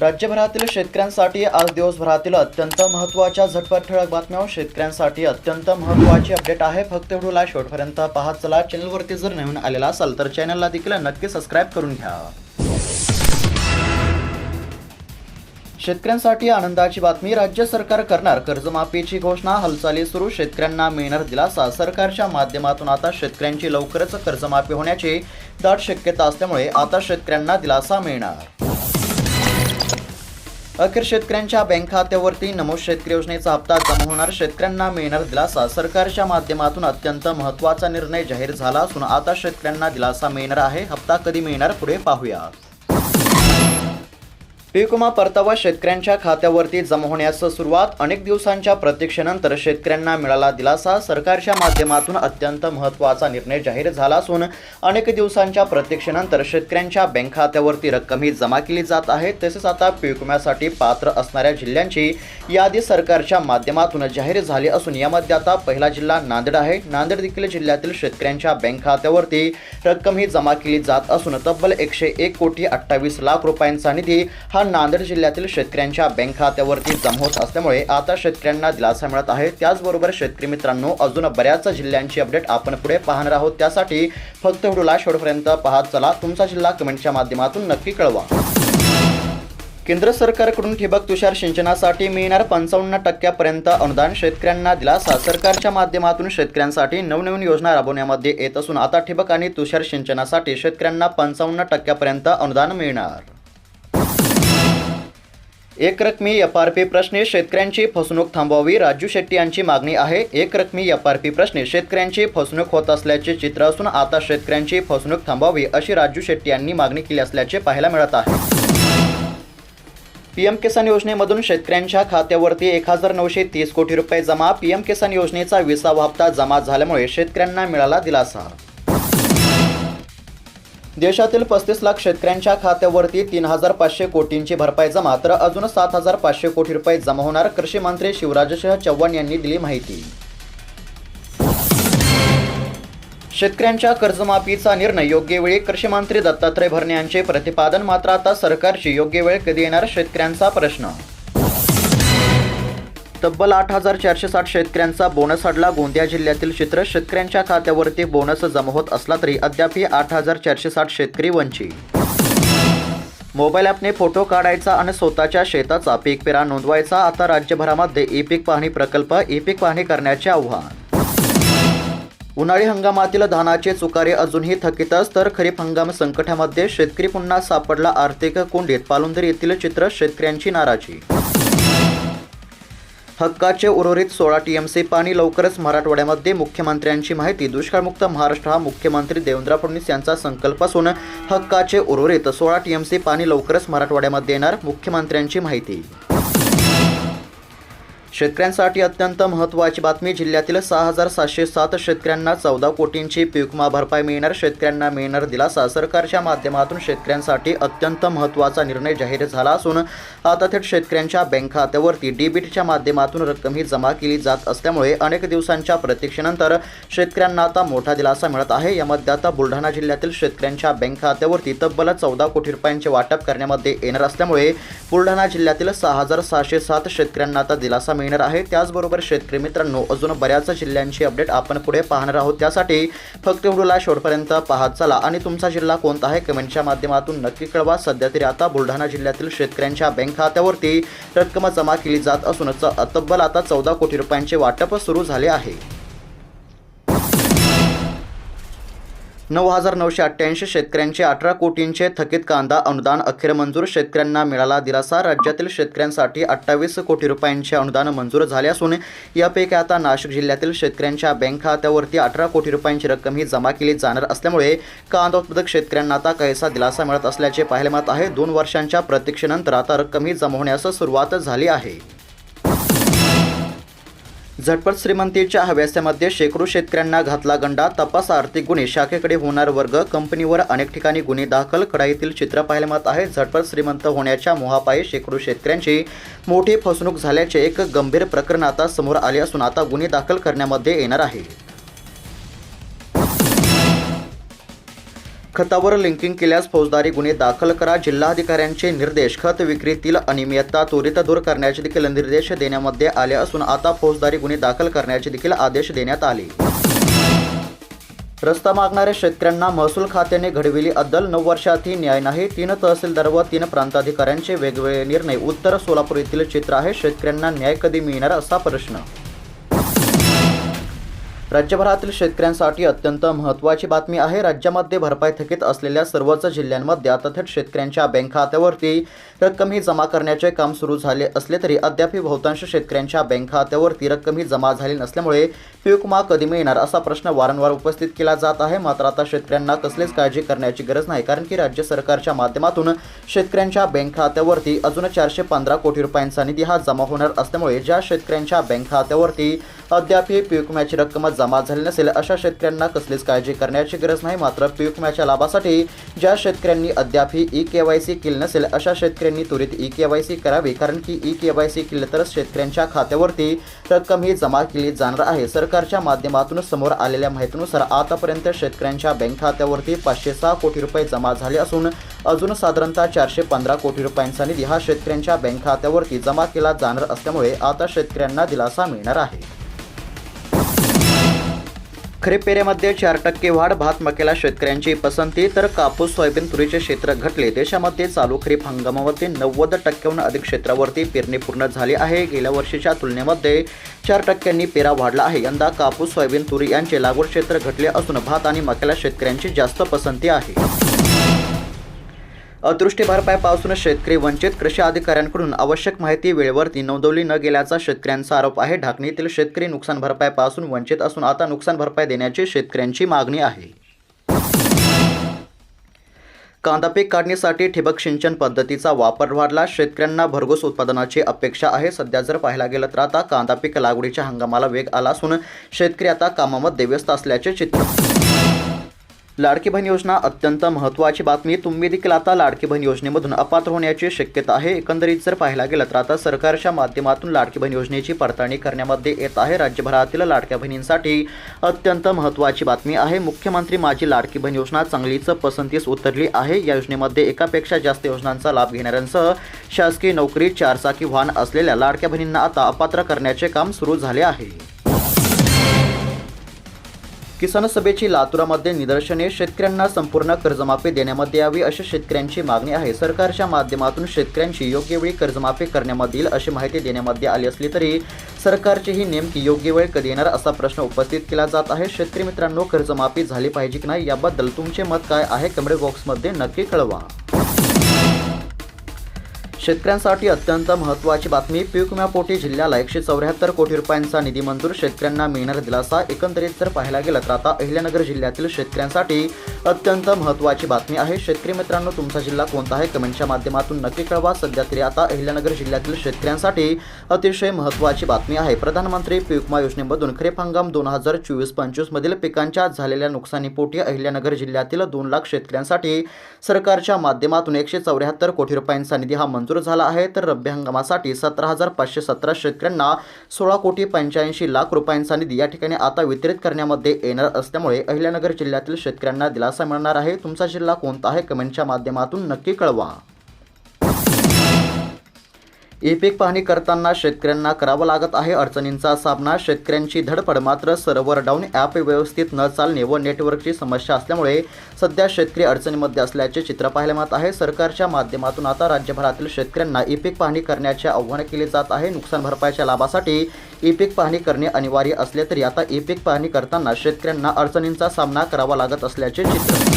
राज्यभरातील शेतकऱ्यांसाठी आज दिवसभरातील अत्यंत महत्त्वाच्या झटपट ठळक बातम्या. शेतकऱ्यांसाठी अत्यंत महत्त्वाची अपडेट आहे. फक्त व्हिडिओला शेवटपर्यंत पाहत चला. चॅनलवरती जर नवीन आलेला असाल तर चॅनलला देखील नक्की सबस्क्राईब करून घ्या. शेतकऱ्यांसाठी आनंदाची बातमी. राज्य सरकार करणार कर्जमाफीची घोषणा. हालचाली सुरू. शेतकऱ्यांना मिळणार दिलासा. सरकारच्या माध्यमातून आता शेतकऱ्यांची लवकरच कर्जमाफी होण्याची दाट शक्यता असल्यामुळे आता शेतकऱ्यांना दिलासा मिळणार. अखेर शेतकऱ्यांच्या बँक खात्यावरती नमो शेतकरी योजनेचा हप्ता जमा होणार. शेतकऱ्यांना मिळणार दिलासा. सरकारच्या माध्यमातून अत्यंत महत्त्वाचा निर्णय जाहीर झाला असून आता शेतकऱ्यांना दिलासा मिळणार आहे. हप्ता कधी मिळणार पुढे पाहूया. पीक विमा परतावा शेतकऱ्यांच्या खात्यावरती जमा होण्यास सुरुवात. अनेक दिवसांच्या प्रतीक्षेनंतर शेतकऱ्यांना मिळाला दिलासा. सरकारच्या माध्यमातून अत्यंत महत्त्वाचा निर्णय जाहीर झाला असून अनेक दिवसांच्या प्रतीक्षेनंतर शेतकऱ्यांच्या बँक खात्यावरती रक्कम ही जमा केली जात आहे. तसेच आता पीक विम्यासाठी पात्र असणाऱ्या जिल्ह्यांची यादी सरकारच्या माध्यमातून जाहीर झाली असून यामध्ये आता पहिला जिल्हा नांदेड आहे. नांदेड देखील जिल्ह्यातील शेतकऱ्यांच्या बँक खात्यावरती रक्कम ही जमा केली जात असून तब्बल एकशे एक कोटी अठ्ठावीस लाख रुपयांचा निधी हा नांदेड जिल्ह्यातील शेतकऱ्यांच्या बँक खात्यावरती जमा होत असल्यामुळे आता शेतकऱ्यांना दिलासा मिळत आहे. त्याचबरोबर शेतकरी मित्रांनो अजून बऱ्याच जिल्ह्यांची अपडेट आपण पुढे पाहणार आहोत. त्यासाठी फक्त व्हिडिओला शेवटपर्यंत पाहत चला. तुमचा जिल्हा कमेंटच्या माध्यमातून नक्की कळवा. केंद्र सरकारकडून ठिबक तुषार सिंचनासाठी मिळणार पंचावन्न टक्क्यापर्यंत अनुदान शेतकऱ्यांना दिलासा. सरकारच्या माध्यमातून शेतकऱ्यांसाठी नवनवीन योजना राबवण्यामध्ये येत असून आता ठिबक आणि तुषार सिंचनासाठी शेतकऱ्यांना पंचावन्न टक्क्यापर्यंत अनुदान मिळणार. एकरकमी एफ आर पी प्रश्नी शेतकऱ्यांची फसवणूक थांबवावी राजू शेट्टी यांची मागणी आहे. एकरकमी एफ आर पी प्रश्नी शेतकऱ्यांची फसवणूक होत असल्याचे चित्र असून आता शेतकऱ्यांची फसवणूक थांबवावी अशी राजू शेट्टी यांनी मागणी केली असल्याचे पाहायला मिळत आहे. पीएम किसान योजनेमधून शेतकऱ्यांच्या खात्यावरती एक हजार नऊशे तीस कोटी रुपये जमा पीएम किसान योजनेचा विसावा हप्ता जमा झाल्यामुळे शेतकऱ्यांना मिळाला दिलासा. देशातील पस्तीस लाख शेतकऱ्यांच्या खात्यावरती तीन हजार पाचशे कोटींची भरपाई जमा तर अजून सात हजार पाचशे कोटी रुपये जमा होणार कृषी मंत्री शिवराजसिंह चव्हाण यांनी दिली माहिती. शेतकऱ्यांच्या कर्जमाफीचा निर्णय योग्य वेळी कृषी मंत्री दत्तात्रय भरणे यांचे प्रतिपादन मात्र आता सरकारची योग्य वेळ कधी येणार शेतकऱ्यांचा प्रश्न तब्बल आठ हजार चारशे साठ शेतकऱ्यांचा बोनस अडला गोंदिया जिल्ह्यातील चित्र शेतकऱ्यांच्या खात्यावरती बोनस जमा होत असला तरी अद्यापही आठ हजार चारशे साठ शेतकरी वंचित. मोबाईल ॲपने फोटो काढायचा आणि स्वतःच्या शेताचा पीक पेरा नोंदवायचा. आता राज्यभरामध्ये ई पीक पाहणी प्रकल्प ई पीक पाहणी करण्याचे आव्हान. उन्हाळी हंगामातील धानाचे चुकारे अजूनही थकीतच तर खरीप हंगाम संकटामध्ये शेतकरी पुन्हा सापडला. आर्थिक कोंडीत पालुंदर येथील चित्र शेतकऱ्यांची नाराजी हक्काचे उर्वरित सोळा टी एम सी पाणी लवकरच मराठवाड्यामध्ये मुख्यमंत्र्यांची माहिती. दुष्काळमुक्त महाराष्ट्र हा मुख्यमंत्री देवेंद्र फडणवीस यांचा संकल्प असून हक्काचे उर्वरित सोळा टी एम सी पाणी लवकरच मराठवाड्यामध्ये येणार मुख्यमंत्र्यांची माहिती. शेतकऱ्यांसाठी अत्यंत महत्त्वाची बातमी जिल्ह्यातील सहा हजार सातशे सात शेतकऱ्यांना चौदा कोटींची पीकमा भरपाई मिळणार शेतकऱ्यांना मिळणार दिलासा. सरकारच्या माध्यमातून शेतकऱ्यांसाठी अत्यंत महत्त्वाचा निर्णय जाहीर झाला असून आता थेट शेतकऱ्यांच्या बँक खात्यावरती डीबीटीच्या माध्यमातून रक्कम ही जमा केली जात असल्यामुळे अनेक दिवसांच्या प्रतीक्षेनंतर शेतकऱ्यांना आता मोठा दिलासा मिळत आहे. यामध्ये आता बुलढाणा जिल्ह्यातील शेतकऱ्यांच्या बँक खात्यावरती तब्बल चौदा कोटी रुपयांचे वाटप करण्यामध्ये येणार असल्यामुळे बुलढाणा जिल्ह्यातील सहा हजार सहाशे सात शेतकऱ्यांना आता दिलासा मिळणार आहे. त्याचबरोबर शेतकरी मित्रांनो अजून बऱ्याच जिल्ह्यांची अपडेट आपण पुढे पाहणार आहोत. त्यासाठी फक्त व्हिडिओला शेवटपर्यंत पाहत चला. आणि तुमचा जिल्हा कोणता आहे? कमेंटच्या माध्यमातून नक्की कळवा. सध्या तरी आता बुलढाणा जिल्ह्यातील शेतकऱ्यांच्या बँक खात्यावरती रक्कम जमा केली जात असून तब्बल आता चौदा कोटी रुपयांचे वाटप सुरू झाले आहे. नऊ हजार नऊशे अठ्ठ्याऐंशी शेतकऱ्यांचे अठरा कोटींचे थकीत कांदा अनुदान अखेर मंजूर. शेतकऱ्यांना मिळाला दिलासा. राज्यातील शेतकऱ्यांसाठी अठ्ठावीस कोटी रुपयांचे अनुदान मंजूर झाले असून यापैकी आता नाशिक जिल्ह्यातील शेतकऱ्यांच्या बँक खात्यावरती अठरा कोटी रुपयांची रक्कम ही जमा केली जाणार असल्यामुळे कांदा उत्पादक शेतकऱ्यांना आता काहीसा दिलासा मिळत असल्याचे पाहायला मिळत आहे. दोन वर्षांच्या प्रतीक्षेनंतर आता रक्कम ही जमा होण्यास सुरुवात झाली आहे. झटपट श्रीमंतीच्या हव्यासामध्ये शेकडो शेतकऱ्यांना घातला गंडा तपास आर्थिक गुन्हे शाखेकडे होणार वर्ग कंपनीवर अनेक ठिकाणी गुन्हे दाखल कडाईतील चित्र पाहायला मिळत आहे. झटपट श्रीमंत होण्याच्या मोहापायी शेकडो शेतकऱ्यांची मोठी फसवणूक झाल्याचे एक गंभीर प्रकरण आता समोर आले असून आता गुन्हे दाखल करण्यामध्ये येणार आहे. खतावर लिंकिंग केल्यास फौजदारी गुन्हे दाखल करा. जिल्हाधिकाऱ्यांचे निर्देश खत विक्रीतील अनियमितता त्वरित दूर करण्याचे देखील निर्देश देण्यामध्ये आले असून आता फौजदारी गुन्हे दाखल करण्याचे देखील आदेश देण्यात आले. रस्ता मागणाऱ्या शेतकऱ्यांना महसूल खात्याने घडविली अद्दल नऊ वर्षातही न्याय नाही. तीन तहसीलदार व तीन प्रांताधिकाऱ्यांचे वेगवेगळे निर्णय. उत्तर सोलापूर येथील चित्र आहे. शेतकऱ्यांना न्याय कधी मिळणार असा प्रश्न राज्यभरातील शेतकऱ्यांसाठी अत्यंत महत्त्वाची बातमी आहे. राज्यामध्ये भरपाई थकीत असलेल्या सर्वच जिल्ह्यांमध्ये आता थेट शेतकऱ्यांच्या बँक खात्यावरती रक्कम ही जमा करण्याचे काम सुरू झाले असले तरी अद्याप बहुतांश शेतकऱ्यांच्या बँक खात्यावरती रक्कम ही जमा झाली नसल्यामुळे पीक विमा कधी मिळणार असा प्रश्न वारंवार उपस्थित केला जात आहे. मात्र आता शेतकऱ्यांना कसलीच काळजी करण्याची गरज नाही कारण की राज्य सरकारच्या माध्यमातून शेतकऱ्यांच्या बँक खात्यावरती अजून चारशे पंधरा कोटी रुपयांचा निधी हा जमा होणार असल्यामुळे ज्या शेतकऱ्यांच्या बँक खात्यावरती अद्यापही पीक विम्याची रक्कम जमा झाली नसेल अशा शेतकऱ्यांना कसलीच काळजी करण्याची गरज नाही. मात्र पीक विम्याच्या लाभासाठी ज्या शेतकऱ्यांनी अद्यापही ई के वाय सी केली नसेल अशा शेतकऱ्यांनी त्वरित ई के वाय सी करावी कारण की ई के वाय सी केले तरच शेतकऱ्यांच्या खात्यावरती रक्कम ही जमा केली जाणार आहे. सरकारच्या माध्यमातून समोर आलेल्या माहितीनुसार आतापर्यंत शेतकऱ्यांच्या बँक खात्यावरती पाचशे सहा कोटी रुपये जमा झाले असून अजून साधारणतः चारशे पंधरा कोटी रुपयांचा निधी हा शेतकऱ्यांच्या बँक खात्यावरती जमा केला जाणार असल्यामुळे आता शेतकऱ्यांना दिलासा मिळणार आहे. खरीप पेरेमध्ये चार टक्के वाढ भात मकेला शेतकऱ्यांची पसंती तर कापूस सोयाबीन तुरीचे क्षेत्र घटले. देशामध्ये चालू खरीप हंगामावरती नव्वद टक्क्याहून अधिक क्षेत्रावरती पेरणी पूर्ण झाली आहे. गेल्या वर्षीच्या तुलनेमध्ये चार टक्क्यांनी पेरा वाढला आहे. यंदा कापूस सोयाबीन तुरी यांचे लागवड क्षेत्र घटले असून भात आणि मक्याला शेतकऱ्यांची जास्त पसंती आहे. अतिवृष्टी भरपाईपासून शेतकरी वंचित कृषी अधिकाऱ्यांकडून आवश्यक माहिती वेळेवरती नोंदवली न गेल्याचा शेतकऱ्यांचा आरोप आहे. ढाकणीतील शेतकरी नुकसान भरपाईपासून वंचित असून आता नुकसान भरपाई देण्याची शेतकऱ्यांची मागणी आहे. कांदा पीक काढणीसाठी ठिबक सिंचन पद्धतीचा वापर वाढला. शेतकऱ्यांना भरघोस उत्पादनाची अपेक्षा आहे. सध्या जर पाहायला गेलं तर आता कांदा पीक लागवडीच्या हंगामाला वेग आला असून शेतकरी आता कामामध्ये व्यस्त असल्याचे चित्र लाडकी बहीण योजना अत्यंत महत्त्वाची बातमी. तुम्ही देखील आता लाडकी बहीण योजनेमधून अपात्र होण्याची शक्यता आहे. एकंदरीत जर पाहायला गेलं तर आता सरकारच्या माध्यमातून लाडकी बहीण योजनेची पडताळणी करण्यामध्ये येत आहे. राज्यभरातील लाडक्या बहिणींसाठी अत्यंत महत्त्वाची बातमी आहे. मुख्यमंत्री माझी लाडकी बहीण योजना चांगलीच पसंतीस उतरली आहे. या योजनेमध्ये एकापेक्षा जास्त योजनांचा लाभ घेणाऱ्यांसह शासकीय नोकरी चारचाकी वाहन असलेल्या लाडक्या बहिणींना आता अपात्र करण्याचे काम सुरू झाले आहे. किसान सभेची लातूरामध्ये निदर्शने. शेतकऱ्यांना संपूर्ण कर्जमाफी देण्यामध्ये यावी अशी शेतकऱ्यांची मागणी आहे. सरकारच्या माध्यमातून शेतकऱ्यांची योग्य वेळी कर्जमाफी करण्यामध्ये येईल अशी माहिती देण्यामध्ये आली असली तरी सरकारची ही नेमकी योग्य वेळ कधी येणार असा प्रश्न उपस्थित केला जात आहे. शेतकरी मित्रांनो कर्जमाफी झाली पाहिजे की नाही याबद्दल तुमचे मत काय आहे? कमेंट बॉक्समध्ये नक्की कळवा. शेतकऱ्यांसाठी अत्यंत महत्त्वाची बातमी. पीक विम्यापोटी जिल्ह्याला एकशे चौऱ्याहत्तर कोटी रुपयांचा निधी मंजूर. शेतकऱ्यांना मिळणार दिलासा एकंदरीत जर पाहायला गेलं तर आता अहिल्यानगर जिल्ह्यातील शेतकऱ्यांसाठी अत्यंत महत्त्वाची बातमी आहे. शेतकरी मित्रांनो तुमचा जिल्हा कोणता आहे? कमेंटच्या माध्यमातून नक्की कळवा. सध्या तरी आता अहिल्यानगर जिल्ह्यातील शेतकऱ्यांसाठी अतिशय महत्त्वाची बातमी आहे. प्रधानमंत्री पीक विमा योजनेमधून खरीप हंगाम दोन हजार चोवीस पंचवीस मधील पिकांच्या झालेल्या नुकसानीपोटी अहिल्यानगर जिल्ह्यातील दोन लाख शेतकऱ्यांसाठी सरकारच्या माध्यमातून एकशे चौऱ्याहत्तर कोटी रुपयांचा निधी हा मंजूर झाला आहे तर रब्बी हंगामासाठी सतरा हजार पाचशे सतरा शेतकऱ्यांना सोळा कोटी पंच्याऐंशी लाख रुपयांचा निधी या ठिकाणी आता वितरित करण्यामध्ये येणार असल्यामुळे अहिल्यानगर जिल्ह्यातील शेतकऱ्यांना दिलासा मिळणार आहे. तुमचा जिल्हा कोणता आहे? कमेंटच्या माध्यमातून नक्की कळवा. ई पीक पाहणी करताना शेतकऱ्यांना करावा लागत आहे. अडचणींचा सामना शेतकऱ्यांची धडपड मात्र सर्व्हर डाऊन ॲप व्यवस्थित न चालणे व नेटवर्कची समस्या असल्यामुळे सध्या शेतकरी अडचणीमध्ये असल्याचे चित्र पाहायला मिळत आहे. सरकारच्या माध्यमातून आता राज्यभरातील शेतकऱ्यांना ई पीक पाहणी करण्याचे आव्हान केले जात आहे. नुकसान भरपाईच्या लाभासाठी ई पीक पाहणी करणे अनिवार्य असले तरी आता ई पीक पाहणी करताना शेतकऱ्यांना अडचणींचा सामना करावा लागत असल्याचे चित्र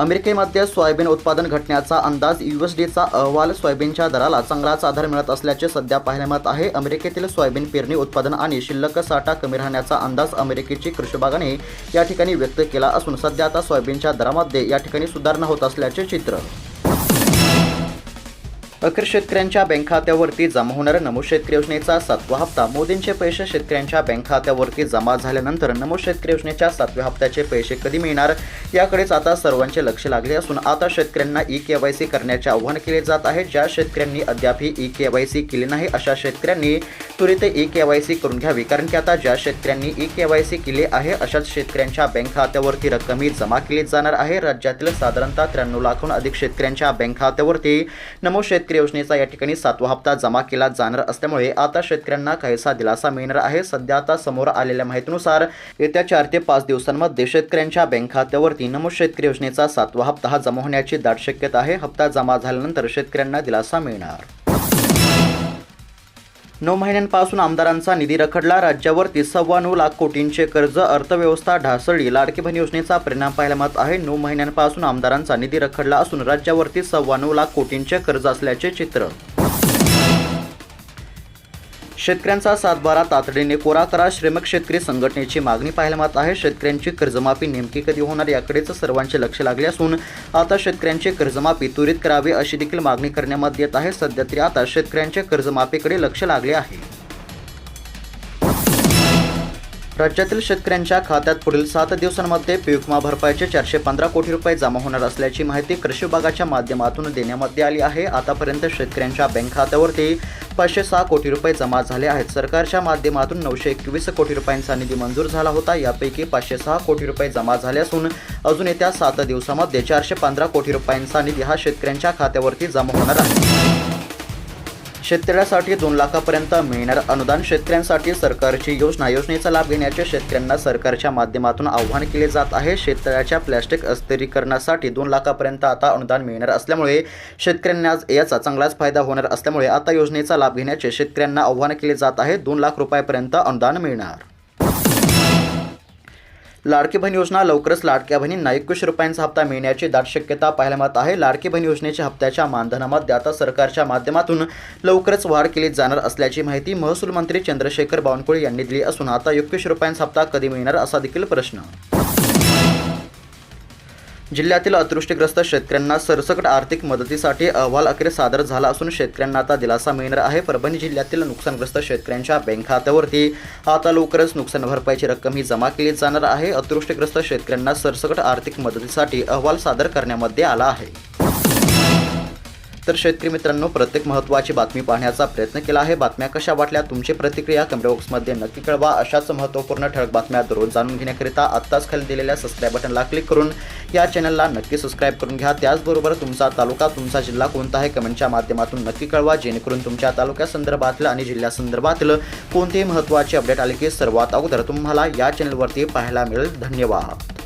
अमेरिकेमध्ये सोयाबीन उत्पादन घटण्याचा अंदाज डीचा अहवाल सोयाबीनच्या दराला चांगलाच आधार मिळत असल्याचे सध्या पाहायला मिळत आहे. अमेरिकेतील सोयाबीन पेरणी उत्पादन आणि शिल्लक साठा कमी राहण्याचा अंदाज अमेरिकेची कृषी विभागाने या ठिकाणी व्यक्त केला असून सध्या आता सोयाबीनच्या दरामध्ये या ठिकाणी सुधारणा होत असल्याचे चित्र. अखेर शेतकऱ्यांच्या बँक खात्यावरती जमा होणाऱ्या नमो शेतकरी योजनेचा सातवा हप्ता. मोदींचे पैसे शेतकऱ्यांच्या बँक खात्यावरती जमा झाल्यानंतर नमो शेतकरी योजनेच्या सातव्या हप्त्याचे पैसे कधी मिळणार? याकडेच आता सर्वांचे लक्ष लागले असून आता शेतकऱ्यांना ई के वाय सी करण्याचे आवाहन केले जात आहे. ज्या शेतकऱ्यांनी अद्यापही ई के वाय सी केली नाही अशा शेतकऱ्यांनी त्वरित ई के वाय सी करून घ्यावी. कारण की आता ज्या शेतकऱ्यांनी ई के वाय सी केली आहे अशाच शेतकऱ्यांच्या बँक खात्यावरती रक्कम ही जमा केली जाणार आहे. राज्यातील साधारणतः त्र्याण्णव लाखहून अधिक शेतकऱ्यांच्या बँक खात्यावरती नमो शेतकरी योजनेचा या ठिकाणी सातवा हप्ता जमा केला जाणार असल्यामुळे आता शेतकऱ्यांना काहीसा दिलासा मिळणार आहे. सध्या आता समोर आलेल्या माहितीनुसार येत्या चार ते पाच दिवसांमध्ये शेतकऱ्यांच्या बँक खात्यावरती नमो शेतकरी योजनेचा सातवा हप्ता हा जमा होण्याची दाट शक्यता आहे. हप्ता जमा झाल्यानंतर शेतकऱ्यांना दिलासा मिळणार. नऊ महिन्यांपासून आमदारांचा निधी रखडला. राज्यावरती सव्वा नऊ लाख कोटींचे कर्ज अर्थव्यवस्था ढासळली. लाडकी बहीण योजनेचा परिणाम पाहायला मिळत आहे. नऊ महिन्यांपासून आमदारांचा निधी रखडला असून राज्यावरती सव्वा नऊ लाख कोटींचे कर्ज असल्याचे चित्र शेतकऱ्यांचा सातबारा तातडीने कोरा करा. श्रमिक शेतकरी संघटनेची मागणी पाहायला मिळत आहे. शेतकऱ्यांची कर्जमाफी नेमकी कधी होणार याकडेच सर्वांचे लक्ष लागले असून आता शेतकऱ्यांची कर्जमाफी त्वरित करावी अशी देखील मागणी करण्यामध्ये येत आहे. सध्या तरी आता शेतकऱ्यांच्या कर्जमाफीकडे लक्ष लागले आहे. राज्यातील शेतकऱ्यांच्या खात्यात पुढील सात दिवसांमध्ये पीकमा भरपाईचे चारशे पंधरा कोटी रुपये जमा होणार असल्याची माहिती कृषी विभागाच्या माध्यमातून देण्यामध्ये आली आहे. आतापर्यंत शेतकऱ्यांच्या बँक खात्यावरती पाचशे सहा कोटी रुपये जमा झाले आहेत. सरकारच्या माध्यमातून नऊशे एकवीस कोटी रुपयांचा निधी मंजूर झाला होता. यापैकी पाचशे सहा कोटी रुपये जमा झाले असून अजून येत्या सात दिवसामध्ये चारशे पंधरा कोटी रुपयांचा निधी हा शेतकऱ्यांच्या खात्यावरती जमा होणार आहे. शेतकऱ्यासाठी दोन लाखापर्यंत मिळणार अनुदान शेतकऱ्यांसाठी सरकारची योजना. योजनेचा लाभ घेण्याचे शेतकऱ्यांना सरकारच्या माध्यमातून आव्हान केले जात आहे. शेततळ्याच्या प्लॅस्टिक अस्थिरीकरणासाठी दोन लाखापर्यंत आता अनुदान मिळणार असल्यामुळे शेतकऱ्यांना आज याचा चांगलाच फायदा होणार असल्यामुळे आता योजनेचा लाभ घेण्याचे शेतकऱ्यांना आव्हान केले जात आहे. दोन लाख रुपयापर्यंत अनुदान मिळणार. लाडकी बहीण योजना लवकरच लाडक्या बहिणींना एकवीसशे रुपयांचा हप्ता मिळण्याची दाट शक्यता पाहायला मिळत आहे. लाडकी बहीण योजनेच्या हप्त्याच्या मानधनामध्ये आता सरकारच्या माध्यमातून लवकरच वाढ केली जाणार असल्याची माहिती महसूल मंत्री चंद्रशेखर बावनकुळे यांनी दिली असून आता एकवीसशे रुपयांचा हप्ता कधी मिळणार असा देखील प्रश्न. जिल्ह्यातील अतिवृष्टीग्रस्त शेतकऱ्यांना सरसकट आर्थिक मदतीसाठी अहवाल अखेर सादर झाला असून शेतकऱ्यांना आता दिलासा मिळणार आहे. परभणी जिल्ह्यातील नुकसानग्रस्त शेतकऱ्यांच्या बँक खात्यावरती आता लवकरच नुकसान भरपाईची रक्कम ही जमा केली जाणार आहे. अतिवृष्टीग्रस्त शेतकऱ्यांना सरसकट आर्थिक मदतीसाठी अहवाल सादर करण्यामध्ये आला आहे. तर शेतकरी मित्रांनो प्रत्येक महत्त्वाची बातमी पाहण्याचा प्रयत्न केला आहे. बातम्या कशा वाटल्या तुमची प्रतिक्रिया कमेंट बॉक्समध्ये नक्की कळवा. अशाच महत्त्वपूर्ण ठळक बातम्या दररोज जाणून घेण्याकरिता आत्ताच खाली दिलेल्या सबस्क्राईब बटनला क्लिक करून या चॅनलला नक्की सबस्क्राईब करून घ्या. त्याचबरोबर तुमचा तालुका तुमचा जिल्हा कोणता आहे कमेंटच्या माध्यमातून नक्की कळवा. जेणेकरून तुमच्या तालुक्यासंदर्भातलं आणि जिल्ह्यासंदर्भातलं कोणतेही महत्त्वाचे अपडेट आले की सर्वात अगोदर तुम्हाला या चॅनलवरती पाहायला मिळेल. धन्यवाद.